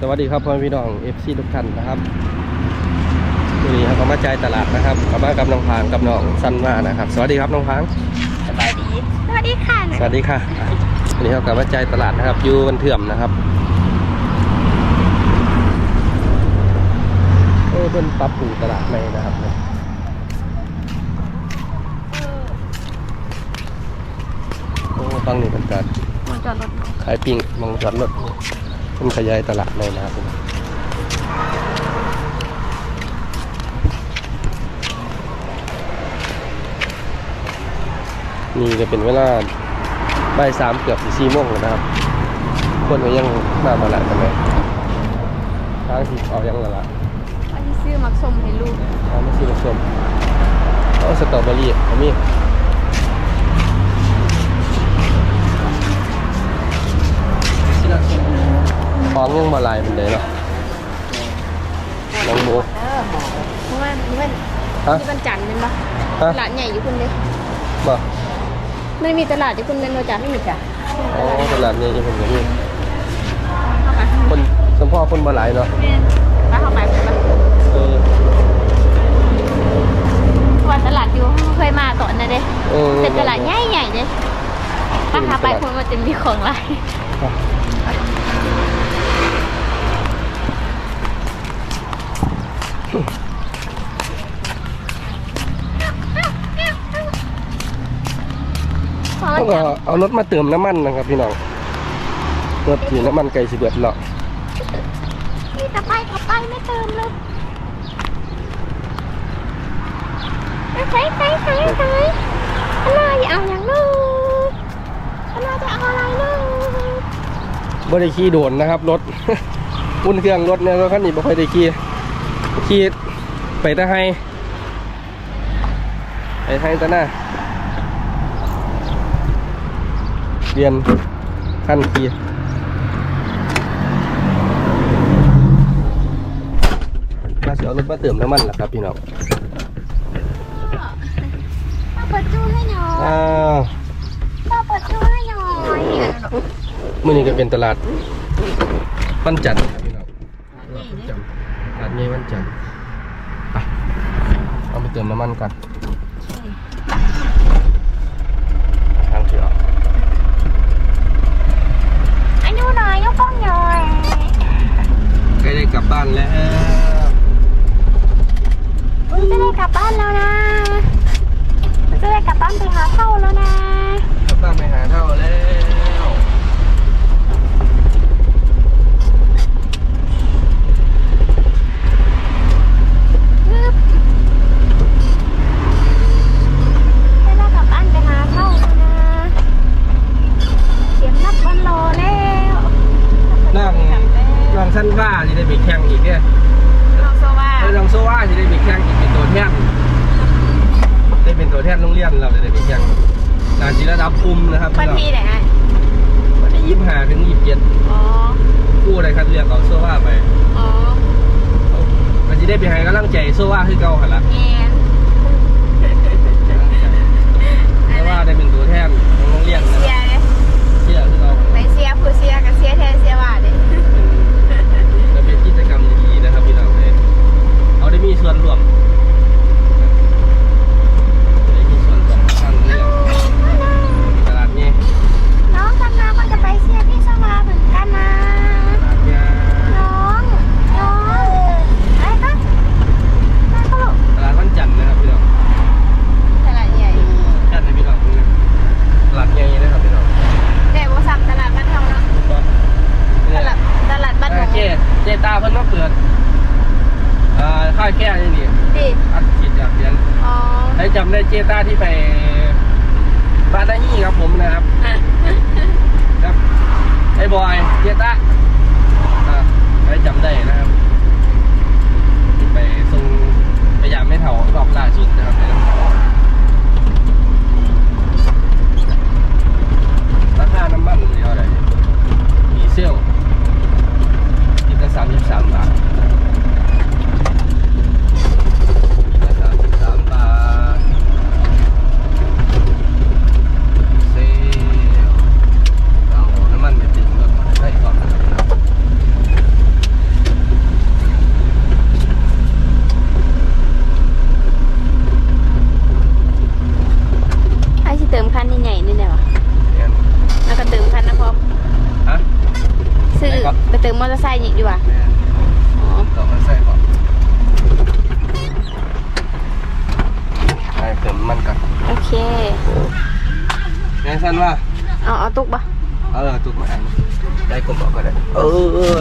สวัสดีครับพ่อแม่พี่น้องเอฟซีทุกท่านนะครับวันนี้ครับก็มาจ่ายตลาดนะครับกลับมากับน้องพางกับน้องสันมานะครับ สวัสดีครับน้องพางสบายดีสวัสดีค่ะสวัสดีค่ะวันนี้เรากลับมาจ่ายตลาดนะครับอยู่วันเถื่อมนะครับโอ้เป็นปรับปรุงตลาดใหม่นะครับโอ้ฟังนี่เป็นการมันจอดรถขายปิ้งมองจอดรถ มันขยายตลาดในนะครับผมนี่ก็เป็นเวลาบ่ายสามเกือบสี่โมงแล้วนะครับ คนก็ยังมามาละกันเลยทางที่เอายังละละวันที่ซื้อมักสมให้ลูกเอาไม่ซื้อผสมเอาสตรอเบอรี่เอามี ของยังมาลายเป็นไดเนาะน้องโมเออเพราะว่านี่มันฮะที่มันจันทร์เป็นปะฮะ ตลาดใหญ่อยู่คุณเลยบ่ไม่มีตลาดอยู่คุณเลยโนจ่าไม่มีจ้ะอ๋อตลาดนี้อีกคนอย่างนี้เข้าไปคนสมพ่อคนมาหลายเนาะไปเข้าไปไปเออวันตลาดอยู่เคยมาตอนนั้นเด้ เออเป็นตลาดใหญ่ใหญ่ๆเด้ไปหาไปคุณมันจะมีของหลาย ของ ต้อง จั เอาเอารถมาเติมน้ำมันนะครับพี่น้องรถถือน้ำมันไกลสิเบิดหรอกนี่จะไปก็ไปไม่เติมเลยใช้ใช้ใช้ใช้อะไรเอาอย่างนู้นอะไรจะเอาอะไรนู้นบ่ได้ขี่โดนนะครับรถอุ่นเครื่องรถเนี่ยรถคันนี้บ่ค่อยได้ขี่ขี่ไปแต่ให้ไปให้แต่หน้า เรียนขั้นขี่มาเสียรถมาเติมน้ำมันล่ะครับพี่น้องป้าเปิดจูให้หน่อยอ้าวป้าเปิดจูให้หน่อยมื่อนี้ก็เป็นตลาดวันจันทร์ครับพี่น้องวันจันทร์ตลาดนี้วันจันทร์ไปเอาไปเติมน้ำมันกันทางเถื่อ อันนู้นหน่อยยกกล้องหน่อย ใกล้ได้กลับบ้านแล้ว จะได้กลับบ้านแล้วนะจะได้กลับบ้านไปหาเข้าแล้วนะ กลับบ้านไปหาเท่าแล้ว ฮึบจะได้กลับบ้านไปหาเข้าแล้วนะเตรียมนับบอลรอแล้ว นั่ง กลับแล้ว นั่งสั้นว่าจะได้ไปแข่งอีกเนี่ย น้องโซว่า ไอ้น้องโซว่าจะได้ไปแข่งอีกเป็นตัวแทนได้ เป็นตัวแทนโรงเรียนเราจะได้ไปแข่งนาจีระดับคุมนะครับวันที่ไหนฮะวันที่ยี่สิบห้าถึงยี่สิบเจ็ดอ๋อคู่อะไรคัดเลือกเอาโซว่าไปอ๋อมันจะได้ไปให้กำลังใจโซว่าคือเก่าหันละแง่เพราะว่าได้เป็นตัวแทนของโรงเรียนนะเสียเลยเชื่อคือเราไปเสียผู้เสียกับเสียแทนเสียว่าเลยจะเป็นกิจกรรมดีๆนะครับพี่น้องเลยเอาได้มีส่วนร่วม ไงสั้นว่าเอาเอาตุกปะเออตุกมาอันได้กลมบอกก็ได้เออ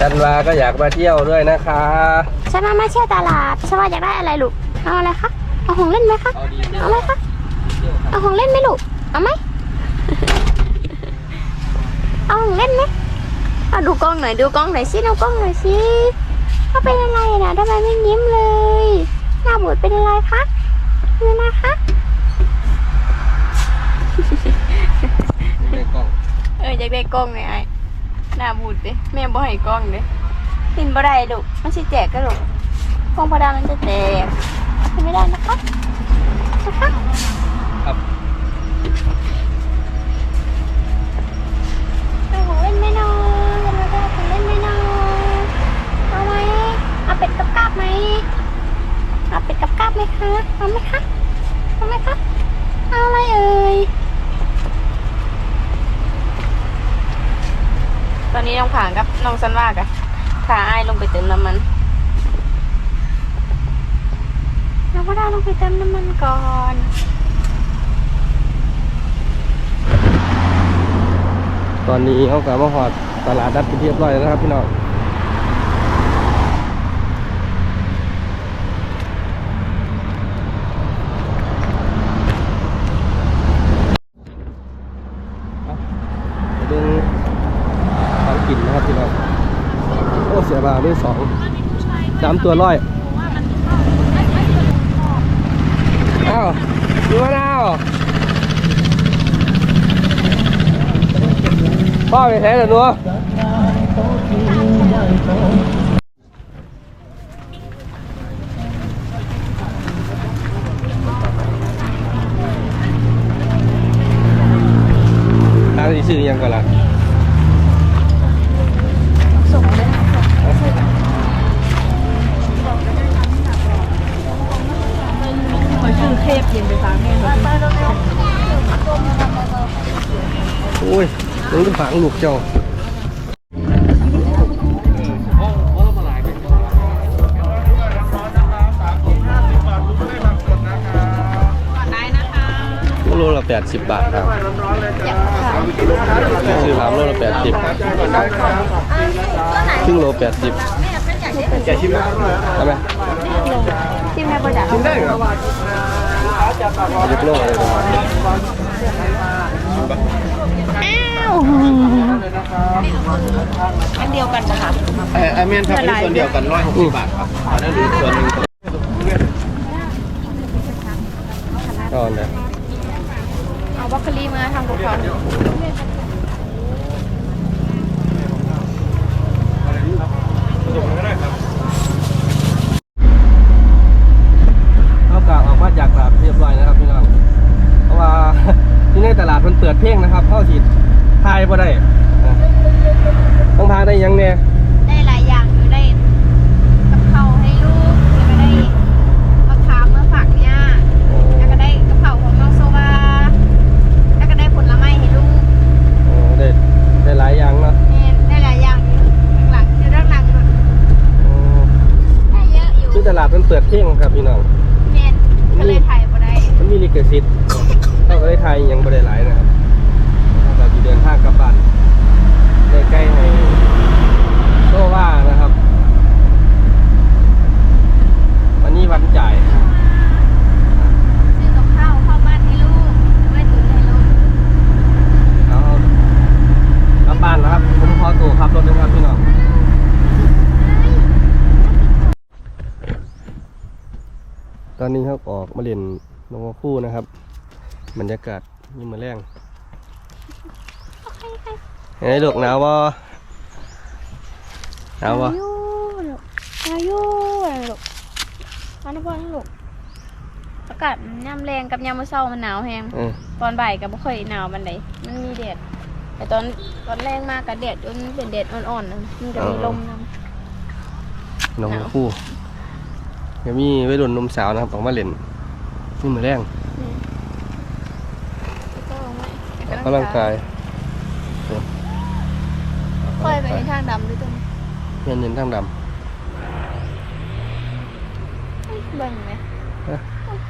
จันวาก็อยากมาเที่ยวด้วยนะคะฉันมามาเที่ยวตลาดฉันว่าอยากได้อะไรลูกเอาอะไรคะเอาของเล่นไหมคะเอาดีเอาไหมคะเอาของเล่นไหมลูกเอาไหมเอาของเล่นไหมเอาดูกล้องหน่อยดูกล้องหน่อยสิดูกล้องหน่อยสิเขาเป็นอะไรนะทำไมไม่ยิ้มเลยหน้าบูดเป็นอะไรคะเป็นอะไรคะ อออยากได้กล้องไงไอ้หน้าบูดเด้แม่บ่ให้กล้องเด้กินบ่ได้ลูกมันสิแจกก็ลูกกล้องพอดามันจะแตกกินไม่ได้นะคะนะคะครับเอาของเล่นไหม่นอนจะมาได้ของเล่นไหม่นอนเอาไหมเอาเป็ดกับกาบไหมเอาเป็ดกับกาบไหมคะเอาไหมคะเอาไหมคะเอาอะไรเอ่ย ตอนนี้น้องผางกับน้องซันว่ากันพาไอ้ายลงไปเติมน้ำมันน้องก็ได้ลงไปเติมน้ำมันก่อนตอนนี้เขากลับมาหอดตลาดนัดเป็นเรียบร้อยแล้วนะครับพี่น้องของกินนะครับพี่น้องโอ้เสียบาทด้วยสองสามตัวร้อยอ้าวดูมะนาวพ่อไปแท้เหรอหนัวทางที่ซื้อยังก่อนล่ะ เป็นฝังลูกเจ้าได้นะคะโลละแปดสิบบาทครับอยากค่ะซื้อสามโลละแปดสิบครึ่งโลแปดสิบแกชิมไหมทำไหมที่แม่ประดับชิมได้ครับยกโลอะไรประมาณนี้ อันเดียวกันนะคะเออเมนครับอันนี้ส่วนเดียวกันร้อยหกสิบบาทครับอันนั้นคือส่วนหนึ่งก็เนี่ยเอาบล็อกโคลีมาทำกับเขาเขากล่าวออกมาจากตลาดเรียบร้อยนะครับพี่น้อง เพราะว่า ที่ในตลาดมันเปิดเพลงนะครับเข้าสิทายบ่ได้นะต้องทายได้ยังเนี่ย ได้หลายอย่างอยู่ได้กับเขาให้ลูกแล้วก็ได้มะขามเมื่อฝากเนี่ยแล้วก็ได้กระเพราของน้องโซวาแล้วก็ได้ผลไม้ให้ลูก โอ้ได้ได้หลายอย่างเนาะ แม่นได้หลายอย่างอยู่ข้างหลังอยู่ด้านหลังรถ โอ้ ได้เยอะอยู่ ที่ตลาดมันเปิดเพลงครับพี่น้อง แม่นก็เลยถ่ายบ่ได้ มันมีลิขสิทธิ์เขาก็ได้ไทยยังบ่ได้หลายนะครับเราจะเดินทางกลับบ้านได้ใกล้ให้โซว่านะครับ วันนี้วันจ่าย ซื้อกับข้าวเข้าบ้านให้ลูกไว้ตุ๋นให้ลูก เอากลับบ้านนะครับ ผมขอตัวขับรถด้วยครับพี่น้อง ตอนนี้เขาออก มาเล่นนกคู่นะครับ บรรยากาศยิ่งมาแรงเฮ้ยลูกหนาวบ่หนาวบ่อายุลูกอายุลูกอันนั้นบ่ลูกอากาศยามแรงกับยามมื้อเช้ามันหนาวแฮงเออตอนบ่ายก็บ่ค่อยหนาวปานใดมันมีแดดแต่ตอนตอนแรงมากก็แดดจนเป็นแดดอ่อนๆนะมันจะมีลมนำนกหนาวคู่ก็มีวัยรุ่นหนุ่มสาวนะครับออกมาเล่น นี่มือแรงแล้วก็เอาไว้ออกกำลังกายค่อยไปอันนี้ทางดำด้วยตัวนี้เงินเงินทางดเบิ่งไหมเอ๊ะ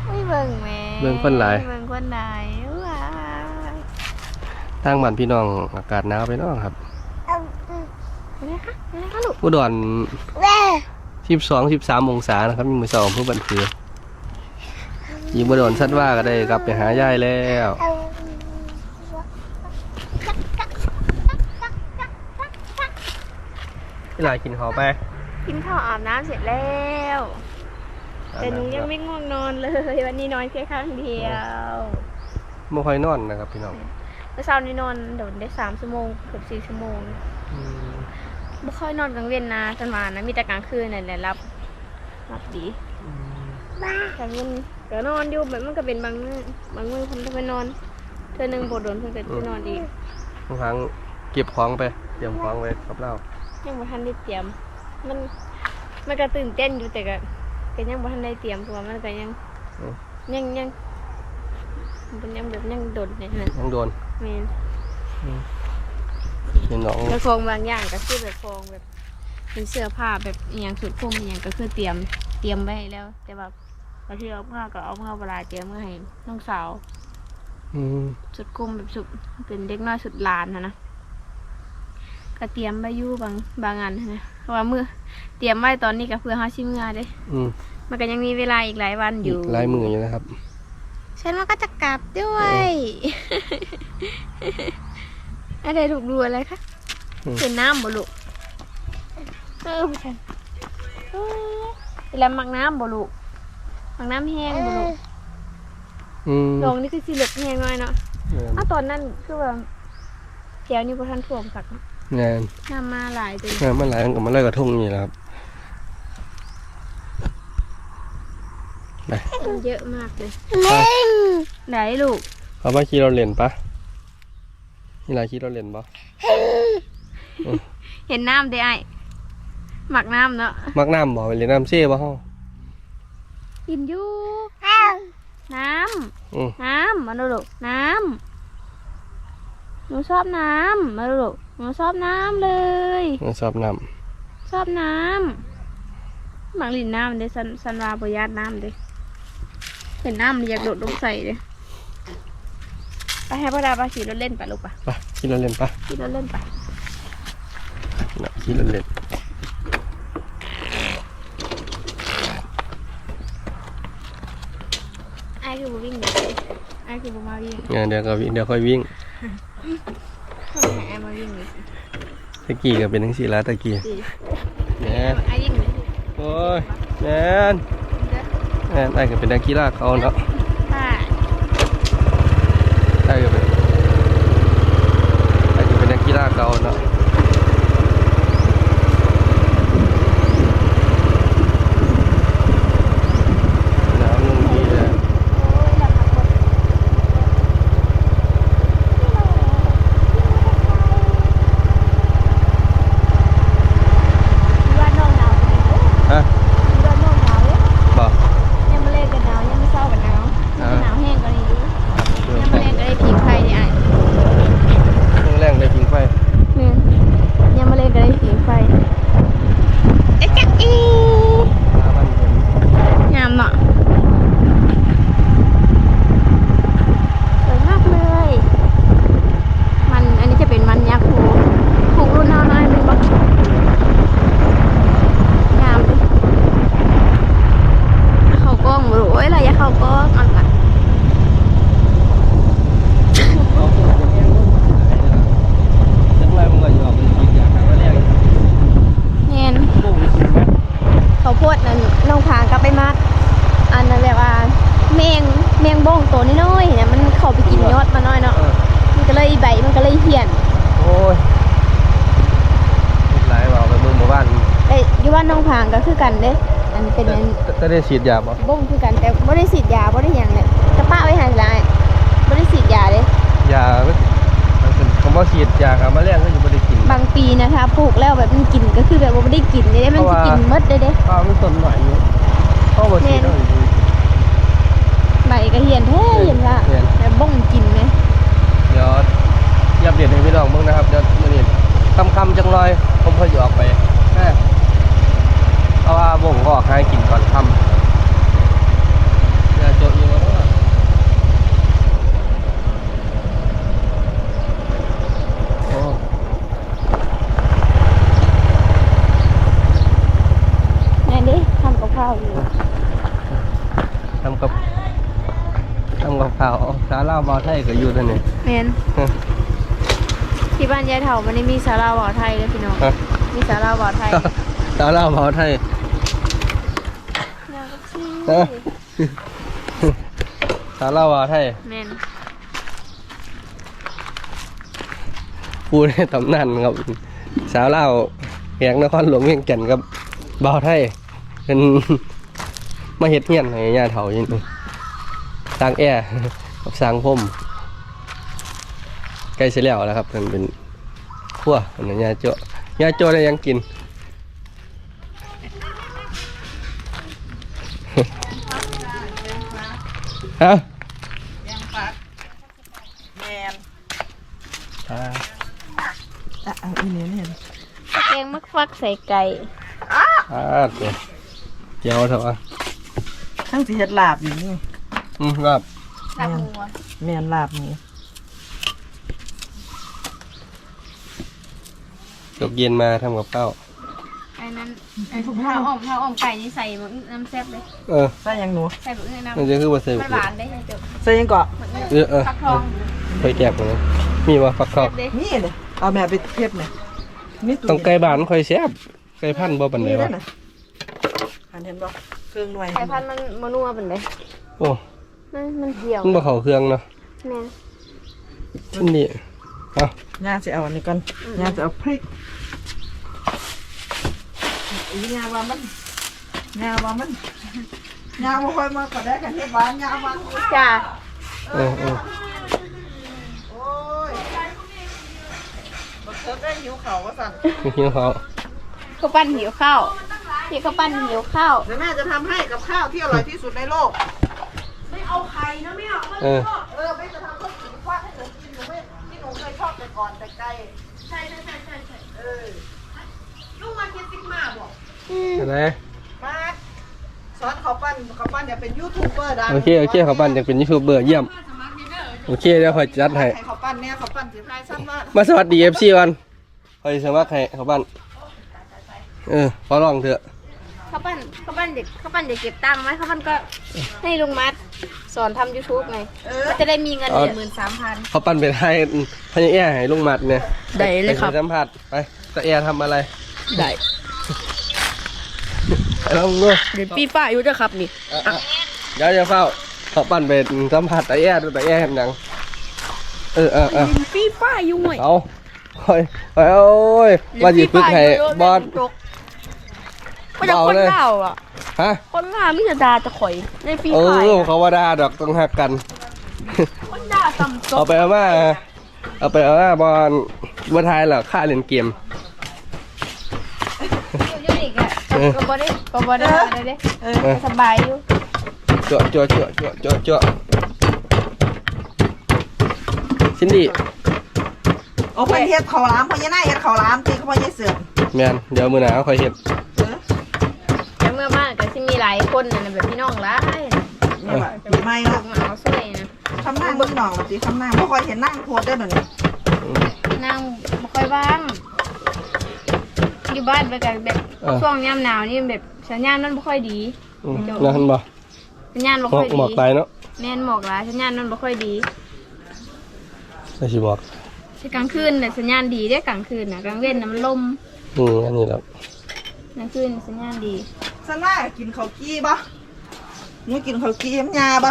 ไม่เบิ่งไหมเบิ่งคนหลายเบิ่งคนหลายว้าวำทางบ้านพี่น้องอากาศหนาวไปเน้องครับนี่คะนี่คะลูกอุดรสิบสองสิบสามองศานะครับยังมือสองเพื่อบันคือ ยิงอุดรสัตว์ว่าก็ได้กลับไปหายายแล้วพี่หลายกินขอไป กินข้าวอาบน้ำเสร็จแล้วแต่หนูยังไม่ง่วงนอนเลย วันนี้นอนแค่ครั้งเดียวไม่ค่อยนอนนะครับพี่น้องเมื่อเช้านี้นอนโดนได้สามชั่วโมงเกือบสี่ชั่วโมงอืมไม่ค่อยนอนกลางเวียนนะกันมานะมีแต่กลางคืนนั่นแหละรับรับดีกลางวัน ก็นอนอยู่แบบมันก็เป็นบางมื้อบางมื้อผมจะไปนอน เธอหนึ่งบโดนเพิ่งจะไปนอนอีกบางครั้งเก็บของไปเตรียมของไว้กับเรายังบ่ทันได้เตรียม มันมันก็ตื่นเต้นอยู่แต่ก็ก็ยังบ่ทันได้เตรียมเพราะว่ามันก็ยังอืมยังยังมันยังแบบยังโดดเนี่ยนะยังโดนแม่นเห็นน้องแล้วฟองบางอย่างก็คือแบบฟองแบบเป็นเสื้อผ้าแบบอหย่างสุดพุ่มอหย่างก็คือเตรียมเตรียมไว้ให้แล้ว แต่ว่า บางทีเอาเมื่อก็เอาเมื่อเวลาเตรียมเมื่อให้น้องสาวอืมสุดคุมแบบสุดเป็นเด็กน้อยสุดหลานนะนะก็เตรียมไว้อยู่บางบางอันนะเพราะว่ามือเตรียมไว้ตอนนี้ก็เพื่อห้าชิมงานเด้อืมมันก็ยังมีเวลาอีกหลายวันอยู่ลายมืออยู่นะครับฉันว่าก็จะกลับด้วยอะไรถูกดูอะไรคะอืมเป็นน้ำบ่ลูกเออผู้ชายเออแล้วมักน้ำบ่ลูก มักน้ำแห้งบ่ลูกอืมลงนี่คือสิเหลือแห้งน้อยเนาะเงินอ้าวตอนนั้นคือว่าแถวนี้บ่ทันท่วมสักเนาะเงินน้ำมาหลายตัวงานมันหลายมันกับมันลอยกระทงนี่แหละครับมันเยอะมากเลยไหนลูกเอามาขี่เราเล่นปะนี่ลายขี่เราเล่นปะเห็นน้ำได้ไอ้หมักน้ำเนาะมักน้ำบ่ไปเล่นน้ำเซ่ปะเฮา กินอยู่น้อืมำน้ำมาดูลูกน้ำหนูชอบน้ำมาดูลูกหนูชอบน้ำเลยมันชอบน้ชอบน้ำหมักลินน้ำเด้สันสันวาบยาดน้ำเด้เห็นน้ำมันอยากโดดลงใส่เลยไปให้พ่อดาไปขี่รถเล่นไปลูกไปำปะขี่เราเล่นปะขี่รถเล่นไปน่ะขี่เราเล่น ไอ้คือบูวิ่งเดี๋ยวไอ้คือบูมาวิ่ง งาน เดี๋ยวก็วิ่งเดี๋ยวค่อยวิ่งทำไมไอ้มาวิ่งเลยตะกี้ก็เป็นทั้งสี่ล้าตะกี้สิแหน่ไอ้วิ่งเลยโอ้ยแหน่แหน่ไอ้ก็เป็นนักกีฬาเขาเนาะค่ะไอ้ก็เป็นไอ้ก็เป็นนักกีฬาเขาเนาะน้ำลงดีเลย โอ้ยหลับพักผ่อน ว่าน้องหนาวจริงๆ ฮะ ว่าน้องหนาวเลย บอก ยังไม่เล่นกันหนาวยังไม่เศร้ากันหนาวมันจะหนาวแห้งกว่านี้อยู่ยังไม่เล่นก็ได้ผิงไฟเนี่ยไอ้ เครื่องแรงได้พิงไฟ เนี่ยยังไม่เล่นก็ได้ผิงไฟเอ๊ะจ๊ะอี น้ำมันเป็น งามเนาะสวยมากเลย มันอันนี้จะเป็นมันยักษ์ผูผูกรุ่นเท่าน้อยมันบอกงามดิเข้ากล้องบ่รู้เอ้ยเราอย่าเข้ากล้องเอันละ เอาพวกอย่างเงี้ยลงมาขายเนี่ยจังไรมันก็อยู่เอาไปกินอย่างครั้งแรก เห็น บุ้งกินไหม เขาวโพดนั่นน้องผางกลับไปมากอันนั้นแบบว่าแมงแมงบ้งตัวน้อยๆเนี่ยมันเข้าไปกินยอดมาน้อยเนาะเออมันก็เลยใบมันก็เลยเหี่ยนโอ้ยเฮ็ดหลายว่าเอาไปเบิ่งหมู่บ้านเอ้ยอยู่ว่าน้องผางก็คือกันเด้อันเป็นอันแต่แต่ได้ฉีดยาบ่บ้งคือกันแต่บ่ได้ฉีดยาบ่ได้หยังเลยกระป้าไว้หันหลายบ่ได้ฉีดยาเด้ยามันมันเป็นคำว่าฉีดยากับแมลงก็อยู่บ่ได้กิน บางปีนะถ้าปลูกแล้วแบบมันกินก็คือแบบว่าบ่ได้กินเด้มันเพราะสิว่ากินหมดเด้เด้ข้าวมันต้นหน่อยอยู่เข้าบ่ฉีดเอาอยู่ ใบก็เหี่ยนแท้เห็นว่าเหี่ยนแบบบ้งกินไหมเดี๋ยวยับเด็ดให้พี่น้องเบิ่งนะครับเดี๋ยวมื้อนี้คำคำๆจังเลยผมพออยู่ออกไปแม่เพราะว่าบ่งก็ออกให้กินก่อนคำอย่าโจอยู่แล้ว โอ้ แม่ดิทำกับข้าวอยู่ ทำกับทำกับข้าว สาลาบอไทยก็อยู่ตัวนี้แมนที่บ้านยายเถามันได้มีสาราบ่อไทยเลยพี่น้อง มีสาราบ่อไทยสาลาบอไทยเออสาลาบอไทยแมนพูดในตำนานครับ สาวเล่าแหงนครหลวงเวียงจันทน์กับบ่าวไทยเป็นมาเฮ็ดเฮียนให้ญาติเฒ่าอยู่นี่สร้างแอร์ กับสร้างพรมใกล้เสร็จแล้วแล้วครับมันเป็นขั้วอันนี้ญาติโจ้ญาติโจ้ได้ยังกินฮะแมนอ่าอะอีนี้เนี่ยแกงมักฟักใส่ไก่อ่าเดี๋ยวเดี๋ยวเถอะวะทั้งสิเฮ็ดลาบอยู่นี่อืมครับ ตับหมูอะแมนลาบนี่ตกเย็นมาทำกับข้าว ไอ้นั้นไอ้ข้าวอ่อมข้าวอ่อมไก่นี่ใส่บะอึน้ำแซ่บเลย เออ ใส่หยังหนู ใส่บะอึน้ำมันจะคือว่าใส่มันหวานได้ไงเจ้าใส่หยังเกาะเออเออฟักทองไปแก็บเลยมีว่าฟักทองเด้นี่เลยเอาแม่ไปเทปเนี่ยมีตู้ต้องไก่บ้านค่อยแซ่บไก่พันธุ์บ่ปานใดนี่วะนะหันเห็นบ่เครื่องหน่วยไก่พันธุ์มันมันนัวเป็นเลยโอ้ มันมันเหี่ยวมันบ่เข้าเครื่องเนาะแม่นอันนี้เอาย่าจะเอาอันนี้ก่อนย่าจะเอาพริกอีย่าว่ามันย่าว่ามันย่าบ่ค่อยมาก็ได้กันเฮ็ดหวานย่าว่าจ้าเออเออโอ้ยบ่เทิดได้หิวข้าวว่าสั่นมีหิวเขาวข้าวปั้นหิวข้าวพี่ข้าวปั้นหิวข้าวเดี๋ยวแม่จะทำให้กับข้าวที่อร่อยที่สุดในโลก เออเออไม่จะทำข้าวสีฟ้าให้หนูกินหนูไม่ที่หนูเคยชอบแต่ก่อนแต่ไกลใช่ใช่ใช่ใช่ใช่เออลูกมาเก็ตซิกมาบอกอะไรมาสอนเขาปั้นเขาปั้นอย่าเป็นยูทูบเบอร์ดังโอเคโอเคเขาปั้นจะเป็นยูทูบเบอร์เยี่ยมโอเคเดี๋ยวคอยจัดให้ ให้เขาปั้นเนี่ยเขาปั้นสีไทยสั้นมากมาสวัสดี FC ก่อนคอยสมัครให้เขาปั้นเออขอลองเถอะ ข้าวปั้นข้าวปั้นเด็กข้าวปั้นเด็กเก็บตังค์ไหมข้าวปั้นก็ให้ลุงมัด สอนทำ YouTube ไงเออก็จะได้มีเงินหนึ่งหมื่นสามพันเขาปั้นเป็นให้พญาแอ่ให้ลุงหมัดเนี่ยได้เลยครับไปสัมผัสไปตะแอร์ทำอะไรได้ไปลองดูเดี๋ยวพี่ป้าอยู่จะครับนี่อะอะเดี๋ยวจะเฝ้าเขาปั้นเป็นสัมผัสตะแอร์ดูตะแอร์เห็นยังเออเออเออพี่ป้าอยู่ไหมเอาคอยคอยโอ้ยว่าหยิบพึกให้บอสก็จะคนเบาเลยเล่าอะ ฮะคนล่ามิจะดาจะข่อยในปีเอข่ายอเขาว่าด่าดอกต้องหักกัน คนด่าต่ำจเอาบไปเอามาเอาไปเอามาบอลบัทายเหรอค่าเล่นเกม อยู่อีกอะเออ ก็บ่ได้ก็บ่ได้อะไรเด้เออเออสบายอยู่จั่วจั่วจั่วจั่วจั่วจั่วชินดี้โอ้เพิ่นเฮ็ดข้าวหลามเพิ่นยังน่าเฮ็ดข้าวหลามตีเขาบ่ยายเสือกแมนเดี๋ยวมือหนาวคอยเห็ด เออ แต่เมื่อมากก็ สิมีหลายคนน่ะแบบพี่น้องหลายนี่ว่าปีใหม่ลูเนาะกมาเอาช่วยนะทำหน้าเบิ่งน้องว่าติทำหน้าบ่ค่อยเห็นนั่งโพดได้อบัดนี้นางบ่ค่อยว่างอยู่บ้านไปกันแบบช่วงยามหนาวนี่แบบสัญญาณมันบ่ค่อยดี อืมนั่นบ่สัญญาณบ่หมอค่กอยหมอกดีตายเนาะแม่นหมอกหลายสัญญาณมันบ่ค่อยดีไม่ใช่บอกแต่กลางคืนน่ะสัญญาณดีเด้อกลางคืนน่ะกลางเว้นน่ะมันลมอืมอันนี้แล้วกลางคืนสัญญาณดี ซั่นว่ากินข้าวกี้บ่หนูกินข้าวกี้ยำยาบ่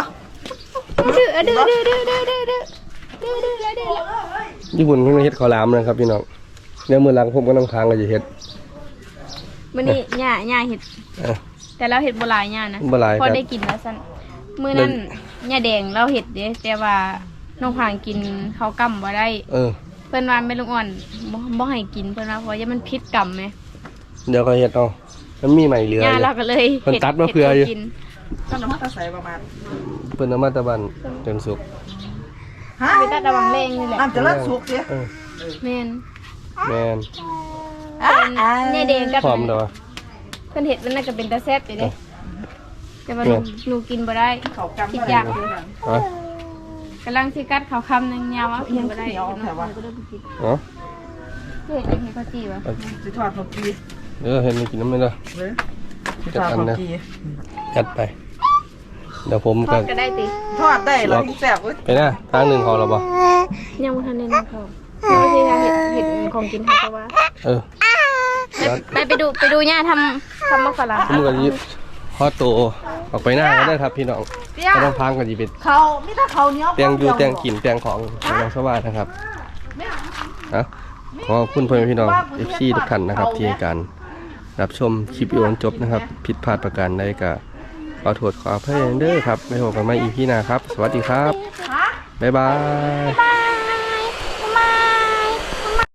ดื้อดื้อดื้อดื้อดื้อดื้อดื้อดื้อดื้อดื้อญี่ปุ่นเพิ่งเฮ็ดข้าวหลามนะครับพี่น้องเดี๋ยวมือหลังผมก็น้ำค้างก็จะเฮ็ดมื้อนี้ย่าย่าเฮ็ดอะ แต่เราเฮ็ดบ่หลายย่านะบ่หลายพอครับได้กินแล้วซั่นมื้อนั้นย่าแดงเราเฮ็ดเด้แต่ว่าน้องผางกินข้าวกล้ำบ่ได้ เออ เพิ่นว่าแม่ลูกอ่อนบ่บ่ให้กินเพิ่นว่าเพราะว่ามันพิษกรรมแหมเดี๋ยวก็เฮ็ดเอา มันมีใหม่เหลืออยู่ย่าเราก็เลยเพิ่นตัดมาเผื่ออยู่ฮ็ดให้กินก็น้ำมันตะใส่ประมาณเพิ่นเอามาแตะบันจนสุกฮะไปตัดระวังแรงนี่แหละน้ำจะเลิกสุกสิเออแม่นแมนเนี่ยเดงกับพร้อมเด้อเพิ่นเห็ดมันน่าจะเป็นตาแซ่บอยู่เด้แต่ว่าหแม่นูนหนูกินบ่ได้ เขากำคิดยากอยู่ฮะกำลังสิกัดเขาคำหนึงยาวอะกินบ่ได้เหนียวแต่ว่าเนาะเฮ็ดยังไงเขาจีวะสิทอดผักกี เออเห็นมีกินน้ำไหมเด้อเว้ยสิจัทดอดอันผักนะกีจัดไป เดี๋ยวผมทก็อดก็ได้ติ ทอดได้แล้วแซ่บเว้ยไปหน้าทางหนึ่งเขาเราบ่ยังบ่ทันได้นำเขาเพราะว่าที่เฮ็ดเฮ็ดของกินให้เพราะว่าเออแล้วไปไปดูไปดูย่าทำทำมะกะลาผมก็ยิบฮอตโตออกไปหน้าก็ได้ครับพี่น้องเตี้ยไม่ต้องพังกันจีเป็น เขามีแต่เขาวเหนี้ยวเตียงอยู่เตียงกินเตียงของของสวัสดนะครับนะขอขอบคุณพ่อแม่พี่น้องเอฟซีทุกท่านนะครับที่ให้การ รับชมคลิปวิดีโอจนจบนะครับ ผิดพลาดประการใดก็ขอโทษขออภัยเด้อครับ ไม่พบกันใหม่อีพีหน้าครับ สวัสดีครับฮะบ๊ายบายบาย